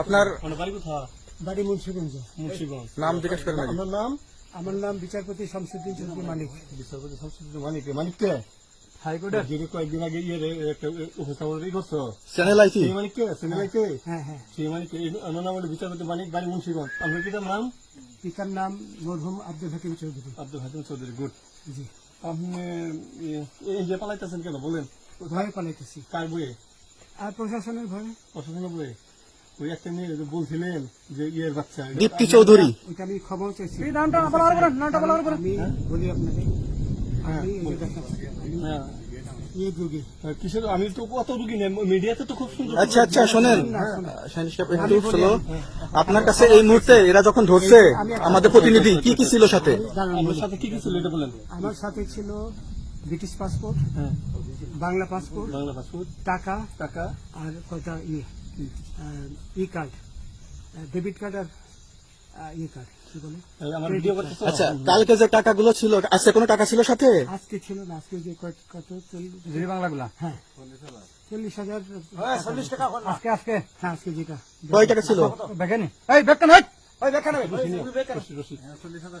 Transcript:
আপনার বাড়ি মুন্সিগঞ্জ। নাম জিজ্ঞেস করেন। আপনার নাম আমার নাম বিচারপতি শামসুদ্দিন চৌধুরী মানিক। বিচারপতি সংস্কৃতি মানিক। মানিক কে? হাইকোর্টের? যিনি কয়েকদিন আগে ইয়ে রে, একটা উপস্থাপন করছ। চ্যানেল আইসি সেই মানিক কে? হ্যাঁ হ্যাঁ সেই মানিক আমার নাম হলো বিচারপতি মানিক বাড়ি মুন্সিগঞ্জ। আপনার পিতার নাম? পিতার নাম মরহুম আব্দুল হাকিম চৌধুরী। আব্দুল হাকিম চৌধুরী গুড। জি। আপনি এই যে পালাইতেছেন কেন? বলেন। পালাইতেছি। কার বইয়ে আর প্রশাসনের ওই একটা মেয়ে যে বলছিলেন যে ইয়ের বাচ্চা দীপ্তি চৌধুরী। ওইটা আমি খবর চাইছি। নামটা বলা হবে নামটা বলা হবে আমি বলি আপনাকে। আমি এই যে দেখাচ্ছি, আমি হ্যাঁ। এই রোগী কিসের? আমি তো কত রুগী নেই মিডিয়াতে তো খুব সুন্দর। আচ্ছা আচ্ছা শোনেন। একটু স্লো আপনার কাছে এই মুহূর্তে এরা যখন ধরছে আমাদের প্রতিনিধি কি কি ছিল সাথে? বলি। সাথে কি কি ছিল এটা বলেন। আমার সাথে ছিল ব্রিটিশ পাসপোর্ট হ্যাঁ। বাংলা পাসপোর্ট বাংলা পাসপোর্ট টাকা টাকা আর কয়টা ইয়ে ই কার্ড ডেবিট কার্ড আর আহ, ইয়ে কার্ড কি বলে? আমার ভিডিও করতেছ? আচ্ছা কালকে যে টাকাগুলো ছিল আজকে কোনো টাকা ছিল সাথে? আজকে ছিল না আজকে যে কত কত চল্লিশ? বাংলাগুলা। হ্যাঁ। চল্লিশ হাজার। চল্লিশ টাকা আজকে আজকে হ্যাঁ আজকে যেটা। কয় টাকা ছিল? বেগানি এই বেগান এই ওই এই বেগান চল্লিশ হাজার